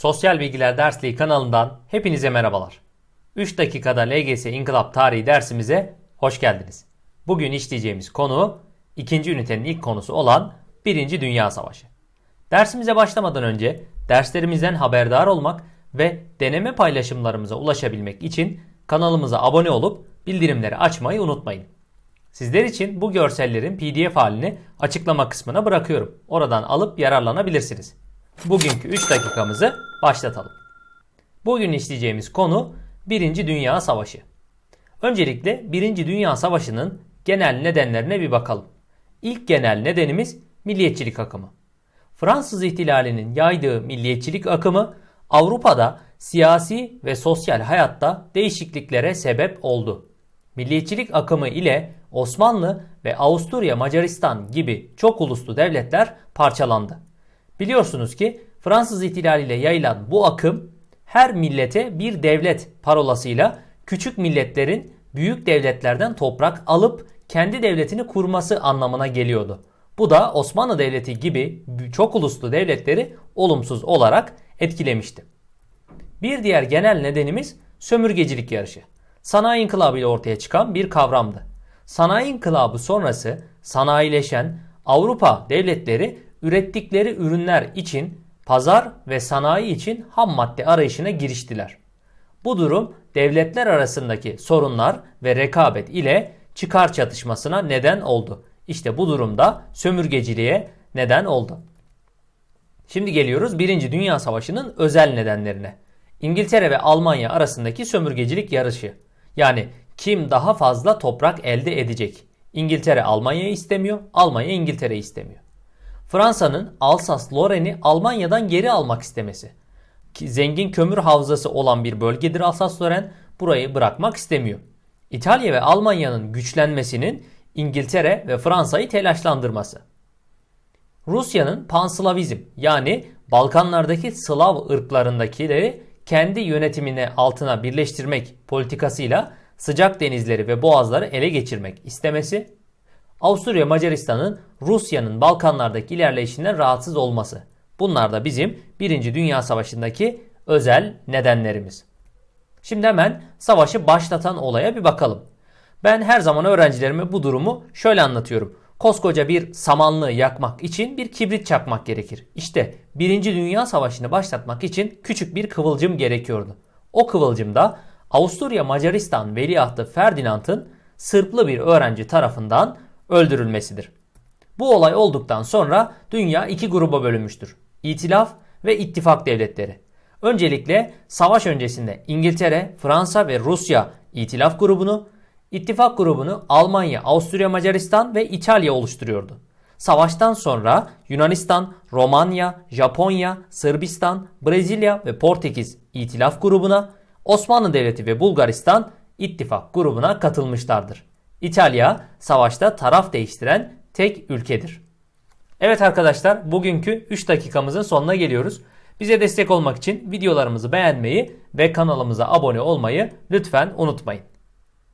Sosyal Bilgiler Dersliği kanalından hepinize merhabalar. 3 dakikada LGS İnkılap Tarihi dersimize hoş geldiniz. Bugün işleyeceğimiz konu ikinci ünitenin ilk konusu olan 1. Dünya Savaşı. Dersimize başlamadan önce derslerimizden haberdar olmak ve deneme paylaşımlarımıza ulaşabilmek için kanalımıza abone olup bildirimleri açmayı unutmayın. Sizler için bu görsellerin PDF halini açıklama kısmına bırakıyorum. Oradan alıp yararlanabilirsiniz. Bugünkü 3 dakikamızı başlatalım. Bugün işleyeceğimiz konu 1. Dünya Savaşı. Öncelikle 1. Dünya Savaşı'nın genel nedenlerine bir bakalım. İlk genel nedenimiz milliyetçilik akımı. Fransız ihtilalinin yaydığı milliyetçilik akımı Avrupa'da siyasi ve sosyal hayatta değişikliklere sebep oldu. Milliyetçilik akımı ile Osmanlı ve Avusturya Macaristan gibi çok uluslu devletler parçalandı. Biliyorsunuz ki Fransız ihtilaliyle yayılan bu akım her millete bir devlet parolasıyla küçük milletlerin büyük devletlerden toprak alıp kendi devletini kurması anlamına geliyordu. Bu da Osmanlı Devleti gibi çok uluslu devletleri olumsuz olarak etkilemişti. Bir diğer genel nedenimiz sömürgecilik yarışı. Sanayi inkılabı ile ortaya çıkan bir kavramdı. Sanayi inkılabı sonrası sanayileşen Avrupa devletleri ürettikleri ürünler için pazar ve sanayi için ham madde arayışına giriştiler. Bu durum devletler arasındaki sorunlar ve rekabet ile çıkar çatışmasına neden oldu. İşte bu durumda sömürgeciliğe neden oldu. Şimdi geliyoruz 1. Dünya Savaşı'nın özel nedenlerine. İngiltere ve Almanya arasındaki sömürgecilik yarışı. Yani kim daha fazla toprak elde edecek? İngiltere Almanya'yı istemiyor, Almanya İngiltere'yi istemiyor. Fransa'nın Alsas-Lorraine'i Almanya'dan geri almak istemesi. Ki zengin kömür havzası olan bir bölgedir Alsas-Lorraine, burayı bırakmak istemiyor. İtalya ve Almanya'nın güçlenmesinin İngiltere ve Fransa'yı telaşlandırması. Rusya'nın panslavizm yani Balkanlardaki Slav ırklarındakileri kendi yönetimine altına birleştirmek politikasıyla sıcak denizleri ve boğazları ele geçirmek istemesi, Avusturya Macaristan'ın Rusya'nın Balkanlardaki ilerleyişinden rahatsız olması. Bunlar da bizim 1. Dünya Savaşı'ndaki özel nedenlerimiz. Şimdi hemen savaşı başlatan olaya bir bakalım. Ben her zaman öğrencilerime bu durumu şöyle anlatıyorum. Koskoca bir samanlığı yakmak için bir kibrit çakmak gerekir. İşte 1. Dünya Savaşı'nı başlatmak için küçük bir kıvılcım gerekiyordu. O kıvılcım da Avusturya Macaristan veliahtı Ferdinand'ın Sırplı bir öğrenci tarafından öldürülmesidir. Bu olay olduktan sonra dünya iki gruba bölünmüştür. İtilaf ve ittifak devletleri. Öncelikle savaş öncesinde İngiltere, Fransa ve Rusya itilaf grubunu, ittifak grubunu Almanya, Avusturya Macaristan ve İtalya oluşturuyordu. Savaştan sonra Yunanistan, Romanya, Japonya, Sırbistan, Brezilya ve Portekiz itilaf grubuna, Osmanlı Devleti ve Bulgaristan ittifak grubuna katılmışlardır. İtalya savaşta taraf değiştiren tek ülkedir. Evet arkadaşlar bugünkü 3 dakikamızın sonuna geliyoruz. Bize destek olmak için videolarımızı beğenmeyi ve kanalımıza abone olmayı lütfen unutmayın.